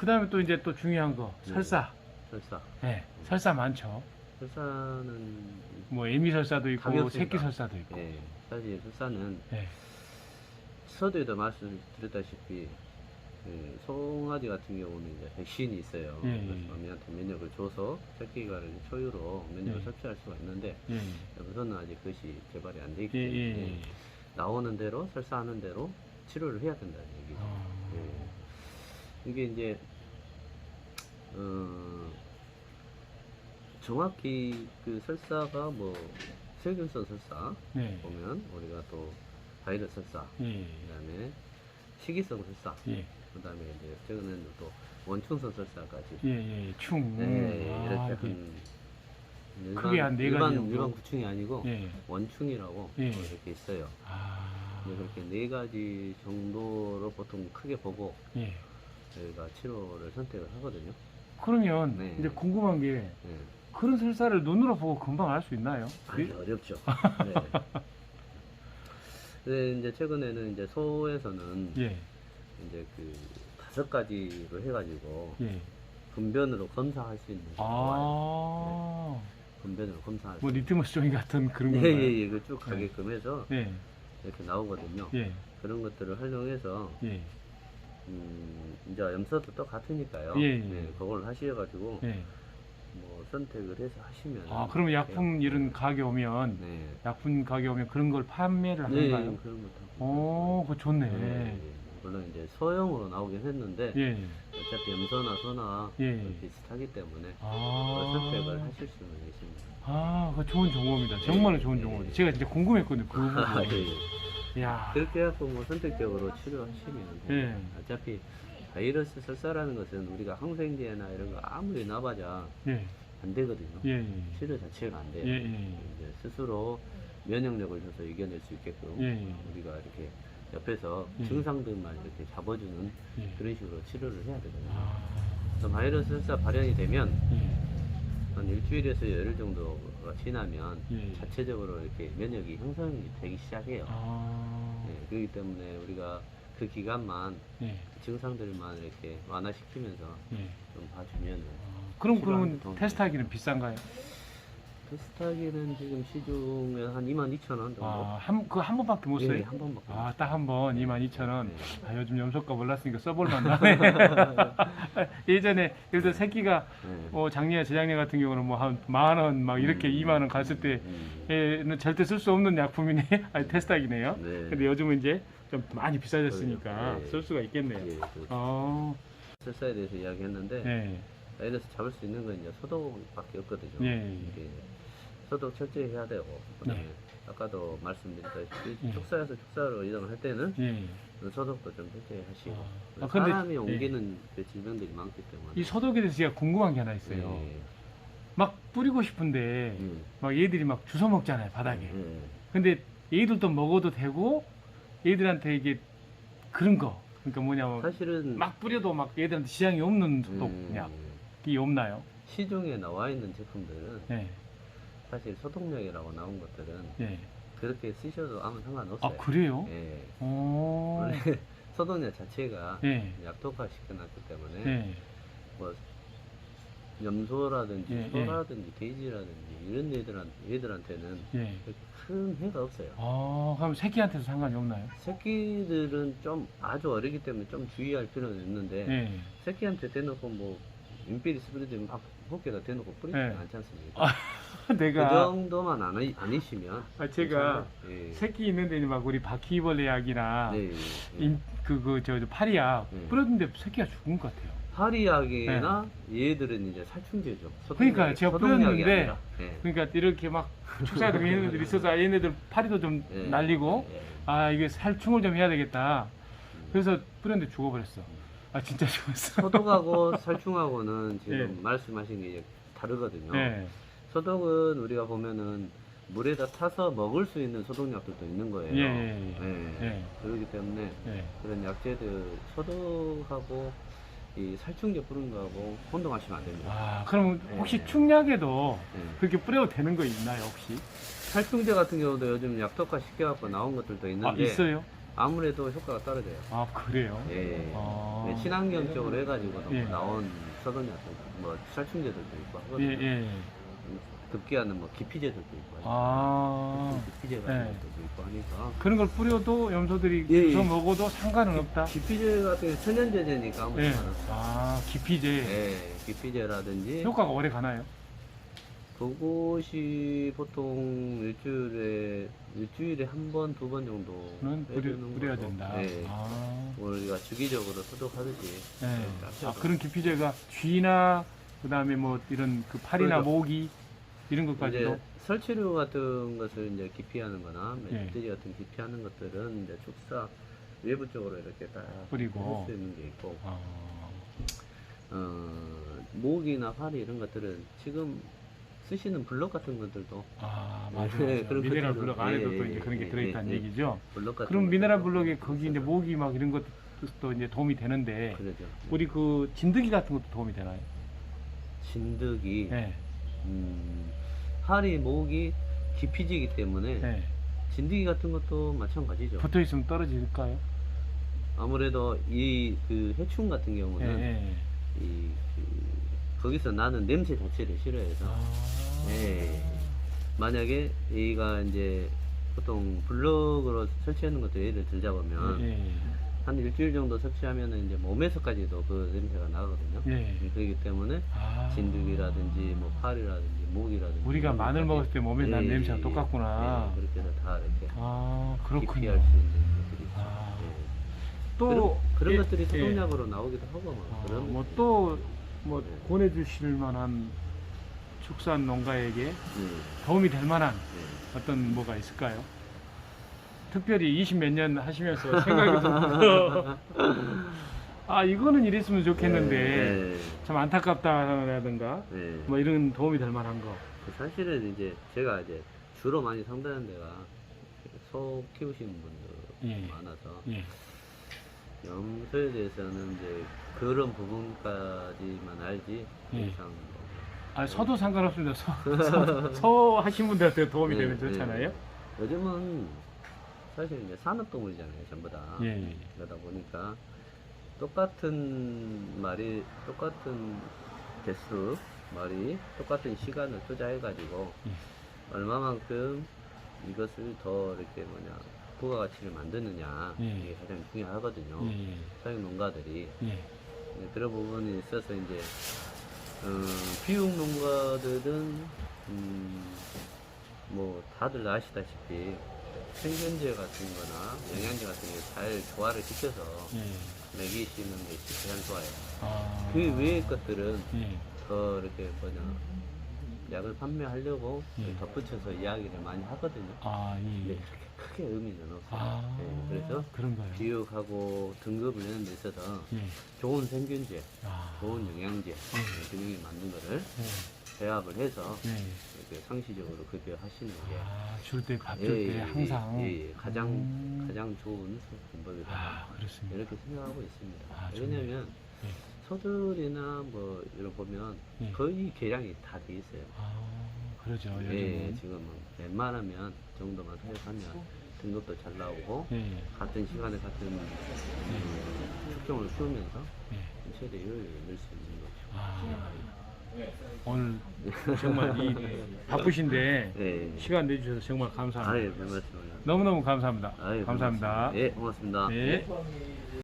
그 다음에 또 이제 또 중요한 거 네. 설사. 설사. 네, 설사 많죠. 설사는 뭐 애미 설사도 있고 가볍습니다. 새끼 설사도 있고. 예, 사실 설사는 네. 서두에도 말씀드렸다시피 그 송아지 같은 경우는 이제 백신이 있어요. 예, 예. 그래서 어미한테 면역을 줘서 새끼가 초유로 면역을 예. 섭취할 수가 있는데 예, 여기서는 아직 그것이 개발이 안 예, 때문에 예, 예. 나오는 대로 설사하는 대로 치료를 해야 된다는 얘기죠. 어, 예. 이게 이제 어, 정확히 그 설사가 뭐 세균성 설사 네. 보면 우리가 또 바이러스 설사 예, 그다음에 식이성 설사 예, 그다음에 이제 최근에는 또 원충성 설사까지 예, 예, 충. 네, 아, 이렇게 한 일반, 크게 한네 가지 일반, 정도? 일반 구충이 아니고 예. 원충이라고 예. 뭐 이렇게 있어요. 아, 그렇게 네 가지 정도로 보통 크게 보고 예. 저희가 치료를 선택을 하거든요. 그러면 네. 이제 궁금한 게 예. 그런 설사를 눈으로 보고 금방 알 수 있나요? 아니 어렵죠. 네. 근데 이제 최근에는 이제 소에서는 예, 이제 그 다섯 가지로 해가지고 예. 분변으로 검사할 수 있는. 아, 분변으로 검사할 수뭐 리트머스 종이 같은 그런 예, 건가요? 예, 예, 그쭉 가게끔 해서 예, 이렇게 나오거든요. 예, 그런 것들을 활용해서 예, 음, 이제 염소도 똑같으니까요. 예, 예. 네, 그걸 하셔가지고 예. 뭐 선택을 해서 하시면. 아, 그러면 약품 이런 가게 오면 네. 약품 가게 오면 그런 걸 판매를 네, 하는가요? 그런 것도. 하고 오, 그거 좋네. 네, 예. 물론 이제 소형으로 나오긴 했는데 예, 어차피 염소나 소나 예. 비슷하기 때문에 그 아, 선택을 하실 수는 있습니다. 아, 그 좋은 정보입니다. 정말로 좋은 예. 정보입니다. 제가 진짜 궁금했거든요. 그 부분. 아, 예, 예. 야, 그렇게 해갖고 뭐 선택적으로 치료하시면 예. 어차피 바이러스 설사라는 것은 우리가 항생제나 이런 거 아무리 놔봐자 예, 안 되거든요. 예, 예, 치료 자체가 안 돼요. 예, 예. 이제 스스로 면역력을 줘서 이겨낼 수 있게끔 예, 예. 우리가 이렇게 옆에서 예. 증상들만 이렇게 잡아주는 예. 그런 식으로 치료를 해야 되거든요. 아, 그래서 바이러스 설사 발현이 되면 예, 한 일주일에서 열흘 정도가 지나면 예. 자체적으로 이렇게 면역이 형성이 되기 시작해요. 아, 네, 그렇기 때문에 우리가 그 기간만 예, 증상들만 이렇게 완화시키면서 예. 좀 봐주면 아, 그럼 그러면 테스트하기는 비싼가요? 테스트하기는 지금 시중에 한 22,000원 정도. 아, 한, 그한 번밖에 못 써요? 예, 한 번밖에. 아, 딱 한 번, 네. 22,000원. 네. 아, 요즘 염소가 올랐으니까 써볼만 하네. 예전에, 예를 들어 새끼가, 네. 어, 작년, 재작년 같은 경우는 뭐 한 만 원, 막 이렇게 음. 2만 원 갔을 음. 때는 절대 쓸 수 없는 약품이네. 아니, 테스트하기네요. 네. 근데 요즘은 이제 좀 많이 비싸졌으니까 네. 쓸 수가 있겠네요. 예, 그 어, 설사에 대해서 이야기했는데 네. 바이러스 잡을 수 있는 건 이제 소독밖에 없거든요. 예. 이게 소독 철저히 해야 되고 그다음에 네. 아까도 말씀드렸다시피 예. 축사에서 축사로 이동할 때는 예. 소독도 좀 철저히 하시고 아, 근데- 사람이 예. 옮기는 그 질병들이 많기 때문에 이 소독에 대해서 제가 궁금한 게 하나 있어요. 예. 막 뿌리고 싶은데 음. 막 얘들이 막 주워 먹잖아요 바닥에. 예. 근데 얘들도 먹어도 되고 얘들한테 이게 그런 거 그러니까 뭐냐면 사실은 막 뿌려도 막 얘들한테 지장이 없는 음, 소독약이 없나요? 시중에 나와 있는 제품들은 네, 사실 소독약이라고 나온 것들은 네. 그렇게 쓰셔도 아무 상관없어요. 아 그래요? 예. 오, 원래 소독약 자체가 네, 약독화 시켜놨기 때문에 네, 뭐 염소라든지 예, 예. 소라든지 돼지라든지 이런 얘들한, 얘들한테는 예. 큰 해가 없어요. 아 그럼 새끼한테도 상관이 없나요? 새끼들은 좀 아주 어리기 때문에 좀 주의할 필요는 있는데 네. 새끼한테 대놓고 뭐 인피리 스프레드 막 호께다 대놓고 뿌리지 네. 않지 않습니까? 아, 그 내가 정도만 안, 하- 아니시면 아, 제가 예. 새끼 있는데 막 우리 바퀴벌레 약이나 네, 예. 임, 그그 저 파리약 네. 뿌렸는데 새끼가 죽은 것 같아요. 파리약이나 얘들은 이제 살충제죠. 네. 그러니까 제가 뿌렸는데 아니라. 예. 그러니까 이렇게 막 축사에 되는 얘네들이 있어서 얘네들 파리도 좀 예. 날리고 예. 아 이게 살충을 좀 해야 되겠다. 음. 그래서 뿌렸는데 죽어버렸어. 아 진짜 죽었어. 소독하고 살충하고는 지금 예. 말씀하신 게 이제 다르거든요. 네. 소독은 우리가 보면은 물에다 타서 먹을 수 있는 소독약들도 있는 거예요. 예, 예, 예. 예. 예. 그렇기 때문에 네. 그런 약재들 소독하고 이 살충제 뿌린 거하고 혼동하시면 안 됩니다. 아 그럼 혹시 예. 충약에도 예. 그렇게 뿌려도 되는 거 있나요 혹시? 살충제 같은 경우도 요즘 약독화 시켜갖고 나온 것들도 아 있는데 있어요? 아무래도 효과가 떨어져요. 아 그래요? 예. 아. 네, 친환경 적으로 해가지고 예. 나온 어떤 뭐 살충제들도 있고 하거든요. 예 예. 급기야는 뭐 기피제들도 있고. 아 기피제 같은 예. 것도 있고 하니까. 그런 걸 뿌려도 염소들이 예, 더 예. 먹어도 상관은 없다. 기피제 같은 게 천연제제니까 아무 예. 아 기피제 예, 기피제라든지 효과가 오래 가나요? 그것이 보통 일주일에 일주일에 한 번, 두 번 정도는 는 뿌려, 뿌려야 된다. 네. 아, 우리가 주기적으로 소독하듯이 네. 네, 아 그런 기피제가 쥐나 그다음에 뭐 이런 그 파리나 그렇죠. 모기 이런 것까지도 이제 설치류 같은 것을 이제 기피하는 거나 예. 멧돼지 같은 기피하는 것들은 이제 축사 외부 쪽으로 이렇게 딱 뿌리고. 할 수 있는 게 있고 아, 어, 모기나 파리 이런 것들은 지금 쓰시는 블럭 같은 것들도 아 맞아요. 네, 맞아요. 그런 미네랄 것들도- 블럭 안에도 예, 또 이제 예, 그런 게 예, 들어있다는 예, 얘기죠. 블럭 같은 그럼 미네랄 블럭에 거기 이제 모기 막 이런 것도 이제 도움이 되는데 그러죠. 우리 그 진드기 같은 것도 도움이 되나요? 진드기 네. 음, 파리, 모기, 기피지이기 때문에 네. 진드기 같은 것도 마찬가지죠. 붙어 있으면 떨어질까요? 아무래도 이 그 해충 같은 예. 경우는 예. 이 그, 거기서 나는 냄새 자체를 싫어해서 아. 예. 만약에 얘가 이제 보통 블럭으로 설치하는 것도 예를 들자보면 예. 한 일주일 정도 설치하면은 이제 몸에서까지도 그 냄새가 나거든요. 예. 그렇기 때문에 아. 진드기라든지 뭐 파리라든지 모기라든지 우리가 마늘 먹었을 때 몸에 난 예, 냄새가 예, 똑같구나. 예, 그렇게 해서 다 이렇게 아 그렇군요. 기피할 수 있는 것들이 있죠. 아. 예. 또 그런, 그런 예, 것들이 예. 소독약으로 나오기도 하고 뭐 그런 것들이 뭐또 뭐 네. 보내주실 만한 축산 농가에게 예, 도움이 될 만한 예. 어떤 뭐가 있을까요? 특별히 20 몇 년 하시면서 생각이 드는 아 이거는 이랬으면 좋겠는데 예, 참 안타깝다라든가 예, 예. 뭐 이런 도움이 될 만한 거. 그 사실은 이제 제가 이제 주로 많이 상대하는 데가 소 키우시는 분들 예. 많아서 예. 염소에 대해서는 이제 그런 부분까지만 알지 예. 이상 뭐아 서도 상관없습니다. 서, 서, 서 하신 분들한테 도움이 네, 되면 좋잖아요. 네. 요즘은 사실 이제 산업동물이잖아요 전부 다 예, 예. 그러다 보니까 똑같은 말이 똑같은 개수 말이 똑같은 시간을 투자해가지고 예. 얼마만큼 이것을 더 이렇게 뭐냐 부가가치를 만드느냐 예. 이게 가장 중요하거든요. 농가들이 예. 예. 네, 그런 부분에 있어서 이제 어, 비육 농가들은 음, 뭐 다들 아시다시피 생균제 같은 거나 영양제 같은 게 잘 조화를 시켜서 예. 먹이시는 게 가장 좋아요. 아. 그 외의 것들은 예. 더 이렇게 뭐냐 약을 판매하려고 예. 덧붙여서 이야기를 많이 하거든요. 아, 예. 근데 예. 그렇게 크게 의미는 없어요. 아. 네, 그래서 그런가요? 비육하고 등급을 내는 데 있어서 예. 좋은 생균제, 아. 좋은 영양제, 균형이 맞는 거를 예. 배합을 해서 예. 이렇게 상시적으로 급여하시는 게 아, 줄 때, 밥 예, 줄때 예, 항상. 예, 예, 가장 음. 가장 좋은 방법이다. 아, 그렇습니다. 이렇게 생각하고 있습니다. 아. 왜냐하면 예. 소들이나 뭐 이런 보면 예. 거의 개량이 다 돼 있어요. 아, 그러죠. 요즘은. 예, 지금은 웬만하면 그 정도만 사육하면 등급도 잘 나오고 예. 예. 같은 시간에 같은 음, 축종을 키우면서 예. 최대 효율을 낼 수 있는 거죠. 아. 오늘 정말 이 바쁘신데 예. 시간 내주셔서 정말 감사합니다. 아예 별 말씀을. 너무너무 감사합니다. 아유, 감사합니다. 예, 고맙습니다. 네.